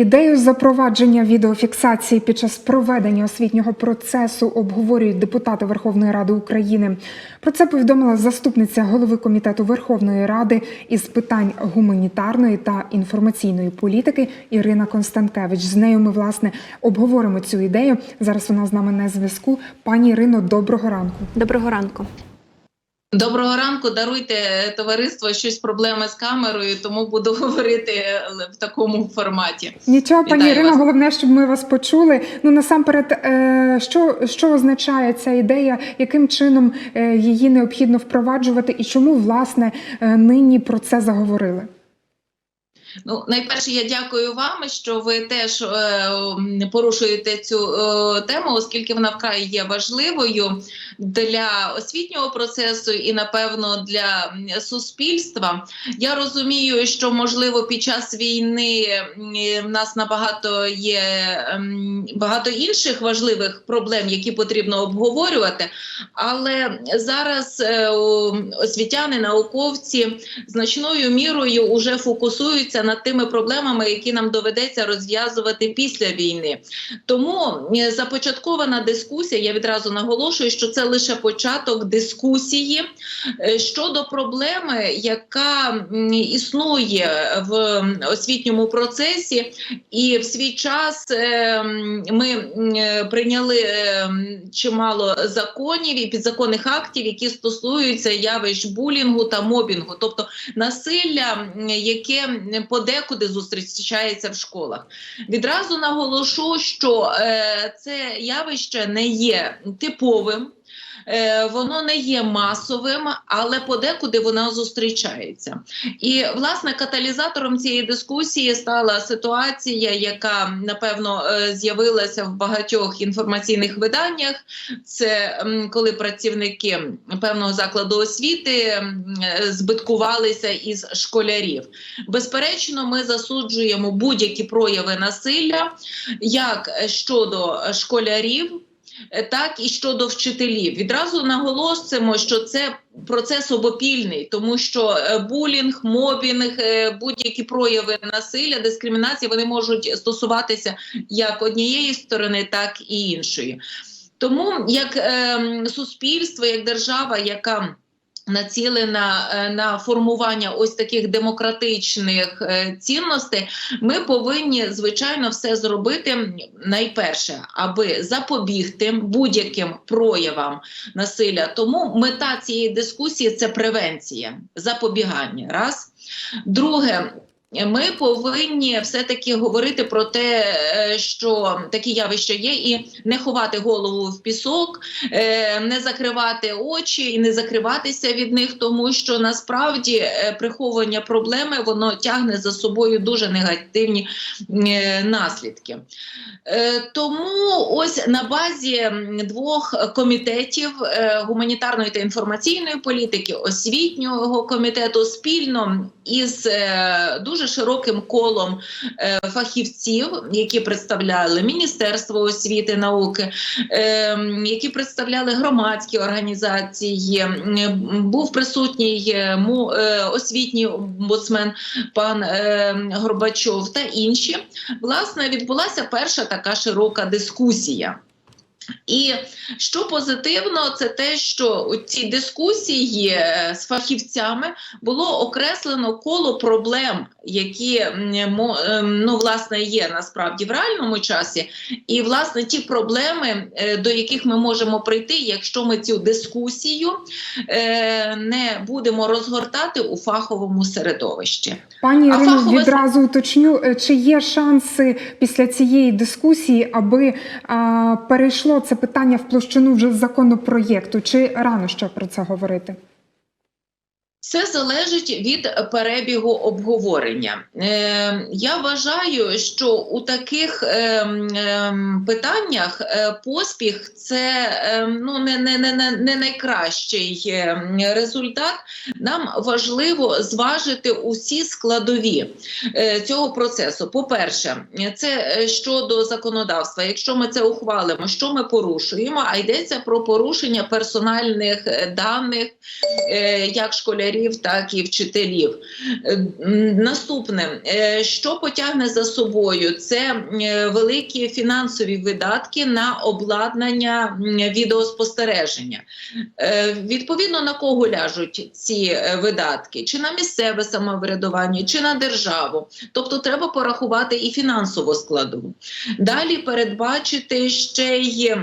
Ідею запровадження відеофіксації під час проведення освітнього процесу обговорюють депутати Верховної Ради України. Про це повідомила заступниця голови комітету Верховної Ради із питань гуманітарної та інформаційної політики Ірина Констанкевич. З нею ми власне обговоримо цю ідею. Зараз вона з нами на зв'язку. Пані Ірино, доброго ранку. Доброго ранку. Доброго ранку, даруйте товариство щось проблеми з камерою, тому буду говорити в такому форматі. Нічого, пані Вітаю Ірино, вас. головне, щоб ми вас почули. Ну насамперед, е, що, що означає ця ідея, яким чином е, її необхідно впроваджувати, і чому власне е, нині про це заговорили? Ну, найперше, я дякую вам, що ви теж е, порушуєте цю е, тему, оскільки вона вкрай є важливою для освітнього процесу і, напевно, для суспільства. Я розумію, що можливо під час війни в нас набагато є багато інших важливих проблем, які потрібно обговорювати. Але зараз е, освітяни, науковці значною мірою вже фокусуються над тими проблемами, які нам доведеться розв'язувати після війни. Тому е, започаткована дискусія. Я відразу наголошую, що це лише початок дискусії е, щодо проблеми, яка існує в освітньому процесі, і в свій час е, ми прийняли чимало законів і підзаконних актів, які стосуються явищ булінгу та мобінгу, тобто насилля, яке подекуди зустрічається в школах. Відразу наголошу, що е, це явище не є типовим. Е, Воно не є масовим, але подекуди воно зустрічається. І власне каталізатором цієї дискусії стала ситуація, яка напевно е, з'явилася в багатьох інформаційних виданнях. Це коли працівники певного закладу освіти е, збиткувалися із школярів. Безперечно, ми засуджуємо будь-які прояви насилля, як щодо школярів. Е, Так і щодо вчителів відразу наголосимо, що це процес обопільний, тому що е, булінг, мобінг, е, будь-які прояви насилля, дискримінації вони можуть стосуватися як однієї сторони, так і іншої. Тому як е, суспільство, як держава, яка Націлена е, на формування ось таких демократичних е, цінностей, ми повинні звичайно все зробити найперше, аби запобігти будь-яким проявам насилля. Тому мета цієї дискусії це превенція, запобігання. Раз друге. Ми повинні все-таки говорити про те, е, що такі явища є, і не ховати голову в пісок, е, не закривати очі і не закриватися від них, тому що насправді е, приховування проблеми воно тягне за собою дуже негативні наслідки. Тому ось на базі двох комітетів гуманітарної та інформаційної політики, освітнього комітету спільно із е, дуже широким колом е, фахівців, які представляли Міністерство освіти науки, е, які представляли громадські організації. Був присутній е, освітній омбудсмен пан Горбачов та інші. Власне, відбулася перша така широка дискусія. І що позитивно, це те, що у цій дискусії е, з фахівцями було окреслено коло проблем, які ем, ну, власне є насправді в реальному часі, і власне ті проблеми, е, до яких ми можемо прийти, якщо ми цю дискусію е, не будемо розгортати у фаховому середовищі. Пані Ірино, фахове- відразу уточню, чи є шанси після цієї дискусії, аби а, перейшло це питання в площину вже законопроєкту, чи рано ще про це говорити? Це залежить від перебігу обговорення. Е, я вважаю, що у таких е, е, питаннях поспіх це е, ну, не, не, не, не- найкращий результат. Нам важливо зважити усі складові е, цього процесу. По-перше, це е, щодо законодавства. Якщо ми це ухвалимо, що ми порушуємо? А йдеться про порушення персональних е, даних е, як школярів волонтерів, так і вчителів. Е, Наступне, е, що потягне за собою, це е, великі фінансові видатки на обладнання відеоспостереження. Відповідно на кого ляжуть ці видатки? Чи на місцеве самоврядування, чи на державу? Тобто треба порахувати і фінансову складову. Далі передбачити ще й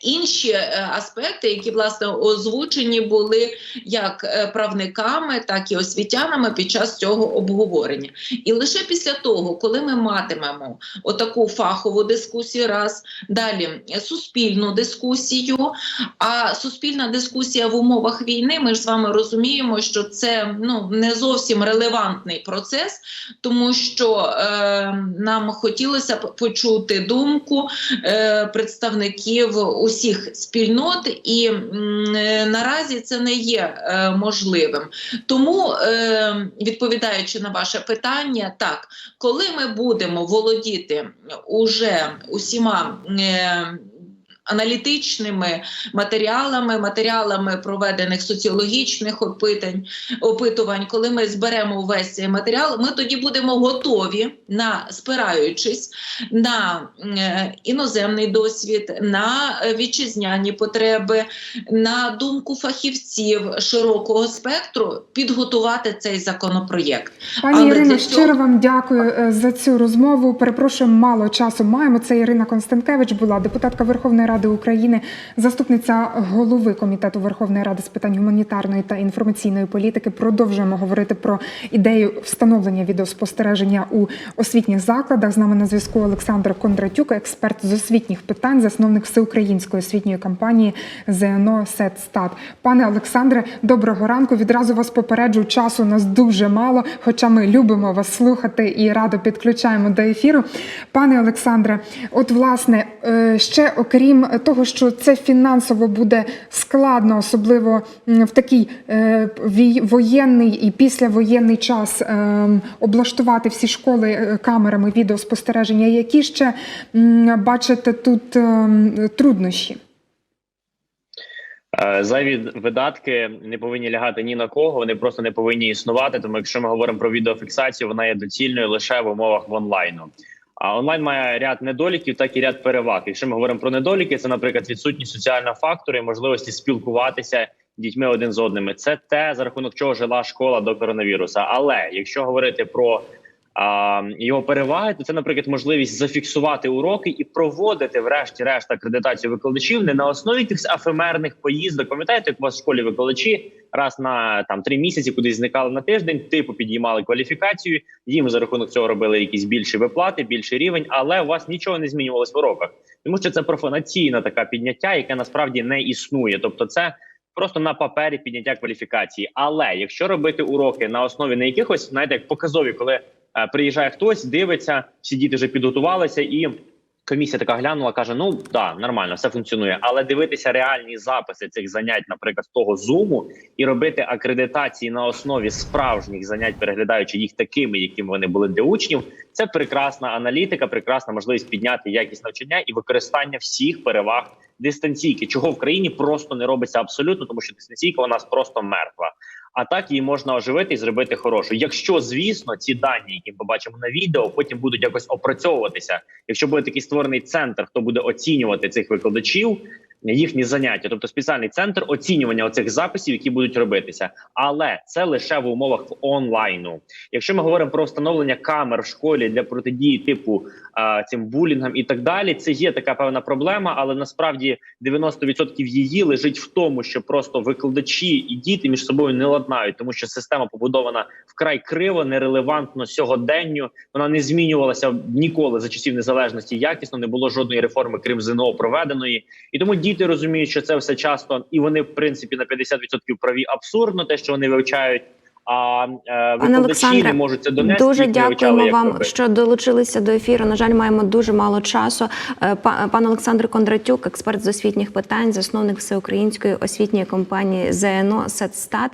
інші е, аспекти, які власне озвучені були як е, правниками, так і освітянами під час цього обговорення. І лише після того, коли ми матимемо отаку фахову дискусію, раз далі е, суспільну дискусію. А суспільна дискусія в умовах війни, ми ж з вами розуміємо, що це ну не зовсім релевантний процес, тому що е, нам хотілося б почути думку е, представників усіх спільнот, і е, наразі це не є е, можливим. Тому, е, відповідаючи на ваше питання, так коли ми будемо володіти уже усіма. Аналітичними матеріалами, матеріалами проведених соціологічних опитань, опитувань, коли ми зберемо весь цей матеріал, ми тоді будемо готові на спираючись на е, іноземний досвід, на вітчизняні потреби, на думку фахівців широкого спектру, підготувати цей законопроєкт. Пані Але Ірино, цього- щиро вам дякую е, за цю розмову. Перепрошую, мало часу маємо. Це Ірина Констанкевич була депутатка Верховної Ради України, заступниця голови комітету Верховної Ради з питань гуманітарної та інформаційної політики. Продовжуємо говорити про ідею встановлення відеоспостереження у освітніх закладах. З нами на зв'язку Олександр Кондратюк, експерт з освітніх питань, засновник всеукраїнської освітньої кампанії ЗНО СЕТСТАТ. Пане Олександре, доброго ранку. Відразу вас попереджу, часу у нас дуже мало, хоча ми любимо вас слухати і радо підключаємо до ефіру. Пане Олександре, от власне е, ще окрім того, що це фінансово буде складно, особливо в такий е, воєнний і післявоєнний час е, облаштувати всі школи е, камерами відеоспостереження. Які ще бачите тут труднощі? Зайві видатки не повинні лягати ні на кого, вони просто не повинні існувати. Тому, якщо ми говоримо про відеофіксацію, вона є доцільною лише в умовах онлайну. А онлайн має ряд недоліків, так і ряд переваг. Якщо ми говоримо про недоліки, це, наприклад, відсутність соціального фактору і можливості спілкуватися дітьми один з одними. Це те, за рахунок чого жила школа до коронавіруса. Але якщо говорити про а, його переваги, то це, наприклад, можливість зафіксувати уроки і проводити, врешті-решт, акредитацію викладачів не на основі тих ефемерних поїздок. Пам'ятаєте, як у вас в школі викладачі раз на там три місяці кудись зникали на тиждень, типу підіймали кваліфікацію. Їм за рахунок цього робили якісь більші виплати, більший рівень, але у вас нічого не змінювалось в уроках, тому що це профанаційне таке підняття, яке насправді не існує. Тобто, це просто на папері підняття кваліфікації. Але якщо робити уроки на основі не якихось, знаєте, як показові, коли приїжджає хтось, дивиться, всі діти вже підготувалися, і комісія така глянула, каже: Ну да, нормально, все функціонує. Але дивитися реальні записи цих занять, наприклад, того зуму, і робити акредитації на основі справжніх занять, переглядаючи їх такими, якими вони були для учнів. Це прекрасна аналітика, прекрасна можливість підняти якість навчання і використання всіх переваг дистанційки, чого в країні просто не робиться абсолютно, тому що дистанційка у нас просто мертва. А так її можна оживити і зробити хорошу. Якщо звісно, ці дані, які ми побачимо на відео, потім будуть якось опрацьовуватися. Якщо буде такий створений центр, хто буде оцінювати цих викладачів, їхні заняття, тобто спеціальний центр оцінювання оцих записів, які будуть робитися, але це лише в умовах онлайну. Якщо ми говоримо про встановлення камер в школі для протидії типу а, цим булінгам і так далі, це є така певна проблема, але насправді 90% її лежить в тому, що просто викладачі і діти між собою не ладнають, тому що система побудована вкрай криво, нерелевантно сьогоденню. Вона не змінювалася ніколи за часів незалежності. Якісно не було жодної реформи, крім ЗНО проведеної, і тому діти розуміють, що це все часто, і вони в принципі на 50% праві абсурдно, те, що вони вивчають. А е, викладачі не можуть це донести. Дуже дякуємо вам, робити. що долучилися до ефіру. На жаль, маємо дуже мало часу. Е, па- Пан Олександр Кондратюк, експерт з освітніх питань, засновник всеукраїнської освітньої компанії ЗНО Сетстат.